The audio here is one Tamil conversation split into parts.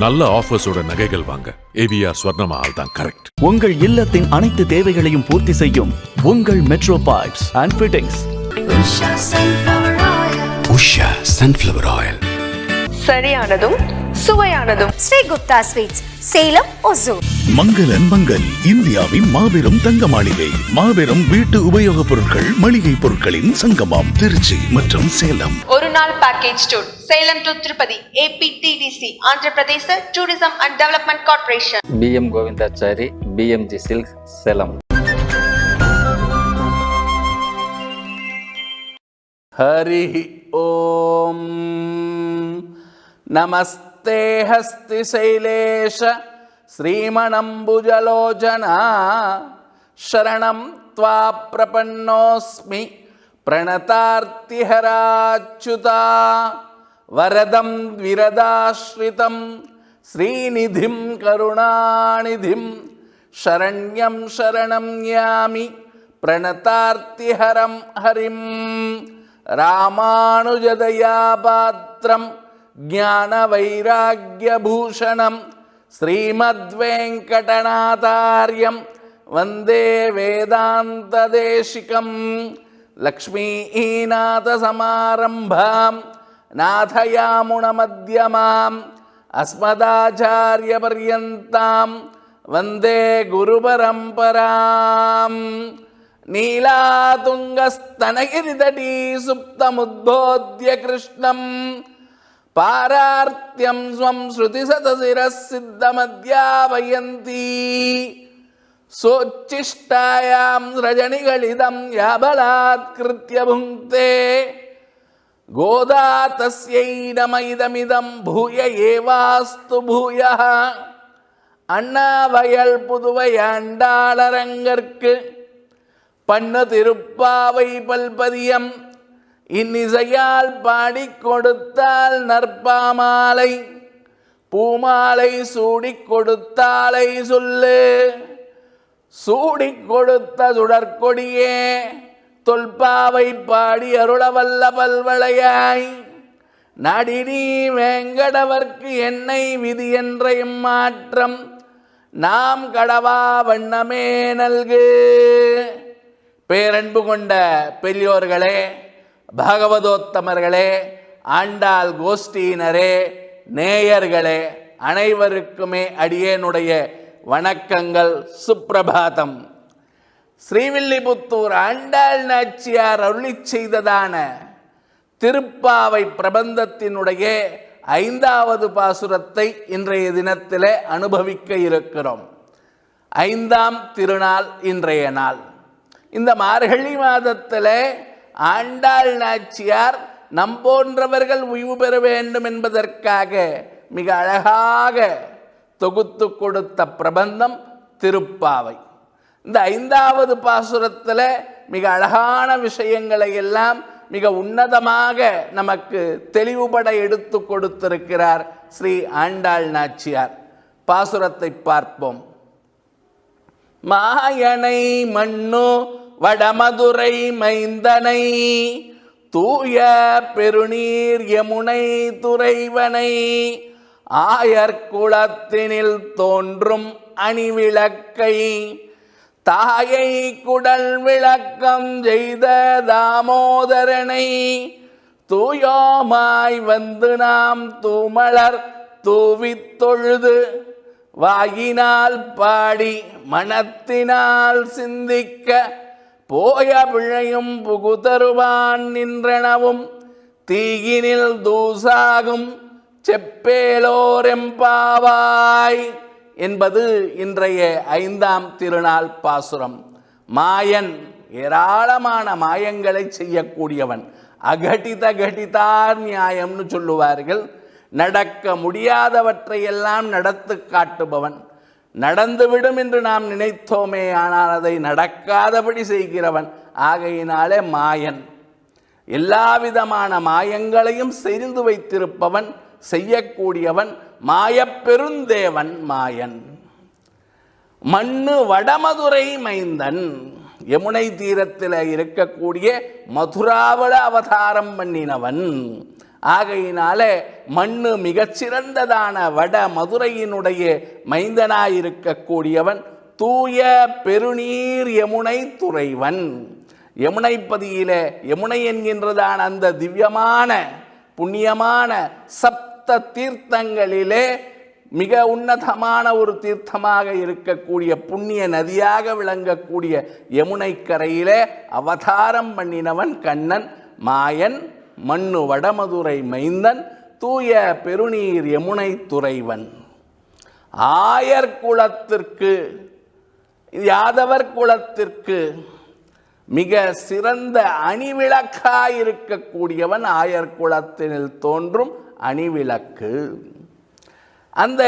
நல்ல ஆஃபர்ஸோட நகைகள் வாங்க. ஏவிஆர் ஸ்வர்ணமஹால் தான் கரெக்ட் உங்கள் இல்லத்தின் அனைத்து தேவைகளையும் பூர்த்தி செய்யும் உங்கள் metro pipes and fittings Usha sunflower oil. Usha sunflower oil சரியானதும் சுவையானதும். ஸ்ரீ குப்தா ஸ்வீட்ஸ் சேலம் ஒசூர். மங்களன் மங்கல் இந்தியாவின் மாபெரும் தங்க மாளிகை மாபெரும் வீட்டு உபயோகப் பொருட்கள் மளிகை பொருட்களின் சங்கமம் திருச்சி மற்றும் சேலம். ஒரு நாள் package tour Salem to Tirupati AP TDC Andhra Pradesh tourism and development corporation PM Govindachari PMG silk Salem Hari Om namaste हस्तेहस्ति शैलेश श्रीमणम्बुजलोचना शरणं त्वा प्रपन्नोऽस्मि प्रणतार्तिहराच्युता वरदं विरदाश्रितं श्रीनिधिं करुणानिधिं शरण्यं शरणं यामि प्रणतार्तिहरं हरिं रामानुजदयापात्रम् ज्ञानवैराग्यभूषणं श्रीमद्वेङ्कटनाथार्यं वन्दे वेदान्तदेशिकं लक्ष्मीनाथसमारम्भां नाथयामुणमध्यमाम् अस्मदाचार्यपर्यन्तां वन्दे गुरुपरम्पराम् नीलातुङ्गस्तनगिरिदटी सुप्तमुद्बोध्य कृष्णम् பாரார்த்தியம் ஸ்வம் ஸ்ருதி சதசிர சித்தமத்யாபயந்தி சோச்சிஷ்டாயாம் ரஜனிகளிதம் யாபலாத்கிருத்திய புங்கே கோதா தஸ்யை நம பூய ஏவாஸ்து பூய அண்ணாவயல் புதுவை ஆண்டாளரங்கற்கு பண்ணு திருப்பாவை பல்பதியம் இன்னிசையால் பாடிக் கொடுத்தால் நற்பாமாலை பூமாலை சூடி கொடுத்தாலை சொல்லு. சூடி கொடுத்த சுடற்கொடியே தொல்பாவை பாடி அருளவல்ல பல்வளையாய். நடினி வேங்கடவர்க்கு என்னை விதி என்ற மாற்றம் நாம் கடவா வண்ணமே நல்கு. பேரன்பு கொண்ட பெரியோர்களே பாகவதோத்தமர்களே ஆண்டாள் கோஷ்டியினரே நேயர்களே அனைவருக்குமே அடியேனுடைய வணக்கங்கள். சுப்பிரபாதம். ஸ்ரீவில்லிபுத்தூர் ஆண்டாள் நாச்சியார் அருளி செய்ததான திருப்பாவை பிரபந்தத்தினுடைய ஐந்தாவது பாசுரத்தை இன்றைய தினத்திலே அனுபவிக்க இருக்கிறோம். ஐந்தாம் திருநாள் இன்றைய நாள். இந்த மார்கழி மாதத்தில் ஆண்டாள் நாச்சியார் நம் போன்றவர்கள் உய்வு பெற வேண்டும் என்பதற்காக மிக அழகாக தொகுத்து கொடுத்த பிரபந்தம் திருப்பாவை. இந்த ஐந்தாவது பாசுரத்தில் மிக அழகான விஷயங்களை எல்லாம் மிக உன்னதமாக நமக்கு தெளிவுபட எடுத்து கொடுத்திருக்கிறார் ஸ்ரீ ஆண்டாள் நாச்சியார். பாசுரத்தை பார்ப்போம். மாயனை மண்ணு வடமதுரை மைந்தனை தூய பெருநீர் யமுனை துறைவனை ஆயர்குளத்தினில் தோன்றும் அணிவிளக்கை தாயை குடல் விளக்கம் செய்த தாமோதரனை தூயோமாய் வந்து நாம் தூமலர் தூவித் தொழுது வாயினால் பாடி மனத்தினால் சிந்திக்க போய பிழையும் புகுதருவான் நின்றனவும் தீயினில் தூசாகும் செப்பேலோரெம்பாவாய் என்பது இன்றைய ஐந்தாம் திருநாள் பாசுரம். மாயன் ஏராளமான மாயங்களை செய்யக்கூடியவன் அகடித கடிதார் நியாயம்னு சொல்லுவார்கள். நடக்க முடியாதவற்றையெல்லாம் நடத்து காட்டுபவன். நடந்துவிடும் என்று நாம் நினைத்தோமே ஆனால் அதை நடக்காதபடி செய்கிறவன். ஆகையினாலே மாயன். எல்லாவிதமான மாயங்களையும் செறிந்து வைத்திருப்பவன் செய்யக்கூடியவன் மாயப்பெருந்தேவன் மாயன். மண்ணு வடமதுரை மைந்தன். யமுனை தீரத்தில் இருக்கக்கூடிய மதுராவள அவதாரம் பண்ணினவன். ஆகையினாலே மண்ணு மிகச்சிறந்ததான வட மதுரையினுடைய மைந்தனாயிருக்கக்கூடியவன் தூய பெருநீர் யமுனை துறைவன். யமுனைப்பதியில யமுனை என்கின்றதான அந்த திவ்யமான புண்ணியமான சப்த தீர்த்தங்களிலே மிக உன்னதமான ஒரு தீர்த்தமாக இருக்கக்கூடிய புண்ணிய நதியாக விளங்கக்கூடிய யமுனை கரையிலே அவதாரம் பண்ணினவன் கண்ணன் மாயன் மண்ணு வடமதுரை மைந்தன் தூய பெருநீர் யமுனை துறைவன். ஆயர் குலத்திற்கு யாதவர் குலத்திற்கு மிக சிறந்த அணிவிளக்காயிருக்கக்கூடியவன் ஆயர் குலத்தினில் தோன்றும் அணிவிளக்கு. அந்த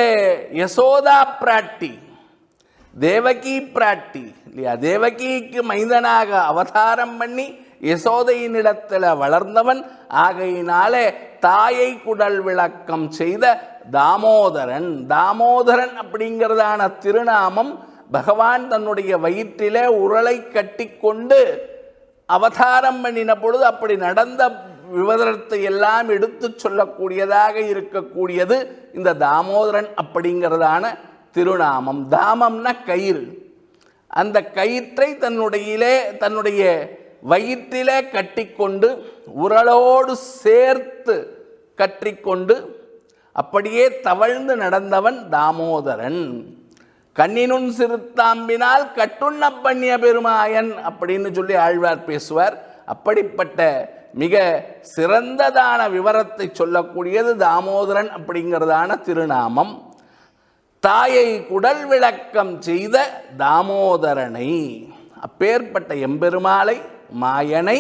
யசோதா பிராட்டி தேவகி பிராட்டி இல்லையா? தேவகிக்கு மைந்தனாக அவதாரம் பண்ணி யசோதையினிடத்தில் வளர்ந்தவன். ஆகையினாலே தாயை குடல் விளக்கம் செய்த தாமோதரன். தாமோதரன் அப்படிங்கிறதான திருநாமம் பகவான் தன்னுடைய வயிற்றிலே உரலை கட்டிக்கொண்டு அவதாரம் பண்ணின பொழுது அப்படி நடந்த விவரத்தை எல்லாம் எடுத்து சொல்லக்கூடியதாக இருக்கக்கூடியது இந்த தாமோதரன் அப்படிங்கிறதான திருநாமம். தாமம்னா கயிறு. அந்த கயிற்றை தன்னுடையிலே தன்னுடைய வயிற்றிலே கட்டிக்கொண்டு உரலோடு சேர்த்து கற்றிக்கொண்டு அப்படியே தவழ்ந்து நடந்தவன் தாமோதரன். கண்ணினுன் சிறுத்தாம்பினால் கட்டுண்ண பண்ணிய பெருமாயன் அப்படின்னு சொல்லி ஆழ்வார் பேசுவார். அப்படிப்பட்ட மிக சிறந்ததான விவரத்தை சொல்லக்கூடியது தாமோதரன் அப்படிங்கிறதான திருநாமம். தாயை குடல் விளக்கம் செய்த தாமோதரனை அப்பேற்பட்ட எம்பெருமாளை மாயனை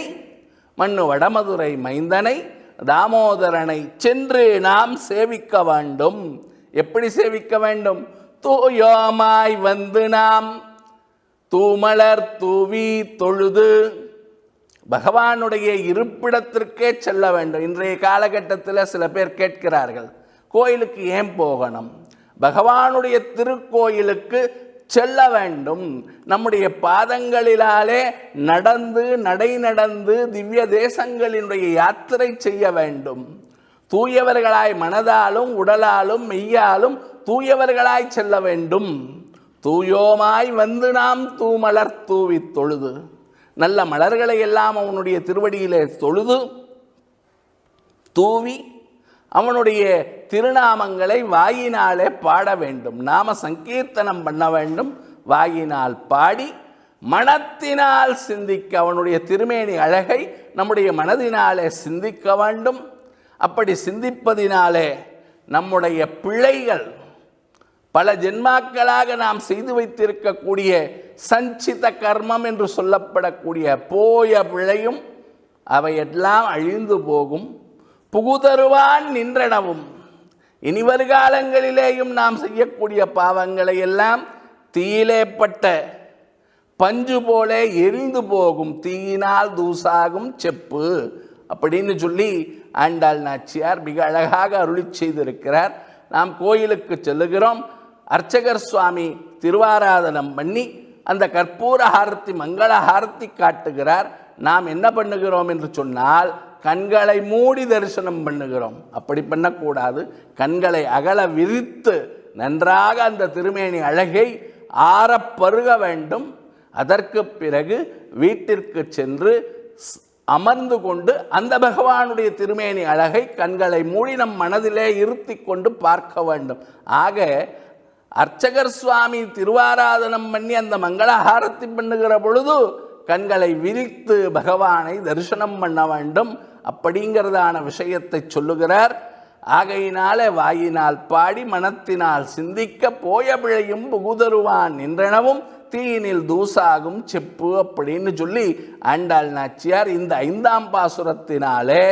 மண்ணு வடமதுரை மைந்தனை தாமோதரனை சென்று நாம் சேவிக்க வேண்டும். எப்படி சேவிக்க வேண்டும்? தூயோமாய் வந்து நாம் தூமலர் தூவி தொழுது பகவானுடைய இருப்பிடத்திற்கே செல்ல வேண்டும். இன்றைய காலகட்டத்தில் சில பேர் கேட்கிறார்கள் கோயிலுக்கு ஏன் போகணும்? பகவானுடைய திருக்கோயிலுக்கு செல்ல வேண்டும். நம்முடைய பாதங்களிலாலே நடந்து நடை நடந்து திவ்ய தேசங்களினுடைய யாத்திரை செய்ய வேண்டும். தூயவர்களாய் மனதாலும் உடலாலும் மெய்யாலும் தூயவர்களாய் செல்ல வேண்டும். தூயோமாய் வந்து நாம் தூமலர் தூவி தொழுது. நல்ல மலர்களை எல்லாம் அவனுடைய திருவடியிலே தொழுது தூவி அவனுடைய திருநாமங்களை வாயினாலே பாட வேண்டும். நாம சங்கீர்த்தனம் பண்ண வேண்டும். வாயினால் பாடி மனத்தினால் சிந்திக்க அவனுடைய திருமேனி அழகை நம்முடைய மனதினாலே சிந்திக்க வேண்டும். அப்படி சிந்திப்பதினாலே நம்முடைய பிழைகள் பல ஜென்மாக்களாக நாம் செய்து வைத்திருக்கக்கூடிய சஞ்சித கர்மம் என்று சொல்லப்படக்கூடிய போய பிழையும் அவையெல்லாம் அழிந்து போகும். புகுதருவான் நின்றனவும். இனி வருகாலங்களிலேயும் நாம் செய்யக்கூடிய பாவங்களை எல்லாம் தீயிலேப்பட்ட பஞ்சு போல எரிந்து போகும் தீயினால் தூசாகும் செப்பு அப்படின்னு சொல்லி ஆண்டாள் நாச்சியார் மிக அழகாக அருளி செய்திருக்கிறார். நாம் கோயிலுக்கு செல்லுகிறோம். அர்ச்சகர் சுவாமி திருவாராதனம் பண்ணி அந்த கற்பூர ஹாரத்தி மங்கள ஹாரத்தி காட்டுகிறார். நாம் என்ன பண்ணுகிறோம் என்று சொன்னால் கண்களை மூடி தரிசனம் பண்ணுகிறோம். அப்படி பண்ணக்கூடாது. கண்களை அகல விரித்து நன்றாக அந்த திருமேனி அழகை ஆறப்பருக வேண்டும். அதற்கு பிறகு வீட்டிற்கு சென்று ஸ்- அமர்ந்து கொண்டு அந்த பகவானுடைய திருமேனி அழகை கண்களை மூடி நம் மனதிலே இருத்தி கொண்டு பார்க்க வேண்டும். ஆக அர்ச்சகர் சுவாமி திருவாராதனம் பண்ணி அந்த மங்களஹாரத்தி பண்ணுகிற பொழுது கண்களை விரித்து பகவானை தரிசனம் பண்ண வேண்டும். அப்படிங்கிறதான விஷயத்தை சொல்லுகிறார். ஆகையினாலே வாயினால் பாடி மனத்தினால் சிந்திக்க போய பிழையும் புகுதருவான் நின்றனவும் தீயினில் தூசாகும் செப்பு அப்படின்னு சொல்லி ஆண்டாள் நாச்சியார் இந்த ஐந்தாம் பாசுரத்தினாலே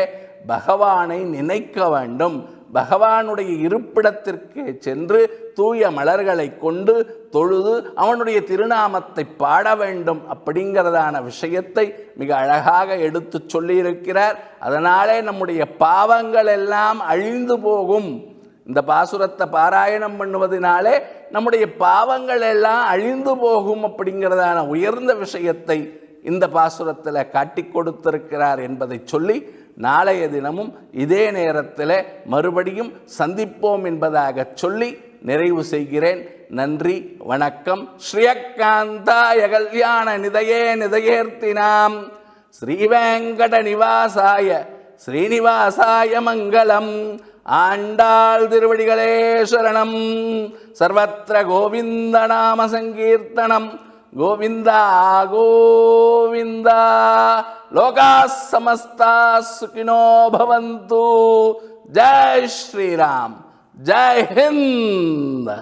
பகவானை நினைக்க வேண்டும். பகவானுடைய இருப்பிடத்திற்கு சென்று தூய மலர்களை கொண்டு தொழுது அவனுடைய திருநாமத்தை பாட வேண்டும் அப்படிங்கிறதான விஷயத்தை மிக அழகாக எடுத்து சொல்லியிருக்கிறார். அதனாலே நம்முடைய பாவங்கள் எல்லாம் அழிந்து போகும். இந்த பாசுரத்தை பாராயணம் பண்ணுவதனாலே நம்முடைய பாவங்கள் எல்லாம் அழிந்து போகும் அப்படிங்கிறதான உயர்ந்த விஷயத்தை இந்த பாசுரத்தில் காட்டி கொடுத்திருக்கிறார் என்பதை சொல்லி நாளைய தினமும் இதே நேரத்தில் மறுபடியும் சந்திப்போம் என்பதாக சொல்லி நிறைவு செய்கிறேன். நன்றி வணக்கம். ஸ்ரீயக்காந்தாய கல்யாண நிதையே நிதையேர்த்தினாம். ஸ்ரீவேங்கட நிவாசாய ஸ்ரீனிவாசாய மங்களம். ஆண்டாள் திருவடிகளே சரணம். சர்வத்திர கோவிந்த நாம சங்கீர்த்தனம். கோவிந்தா கோவிந்தா. லோகா சமஸ்தா சுகினோ பவந்து ஜெய் ஸ்ரீராம் ஜெய் ஹிந்த்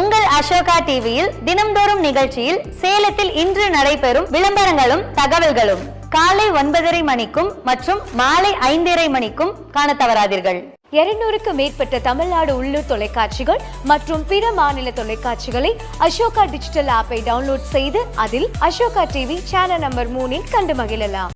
உங்கள் அசோகா டிவியில் தினம்தோறும் நிகழ்ச்சியில் சேலத்தில் இன்று நடைபெறும் விளம்பரங்களும் தகவல்களும் காலை ஒன்பதரை மணிக்கும் மற்றும் மாலை ஐந்தரை மணிக்கும் காண தவறாதீர்கள் இருநூறுக்கு மேற்பட்ட தமிழ்நாடு உள்ளூர் தொலைக்காட்சிகள் மற்றும் பிற மாநில தொலைக்காட்சிகளை அசோகா டிஜிட்டல் ஆப்பை டவுன்லோட் செய்து அதில் அசோகா டிவி சேனல் நம்பர் மூணில் கண்டு மகிழலாம்.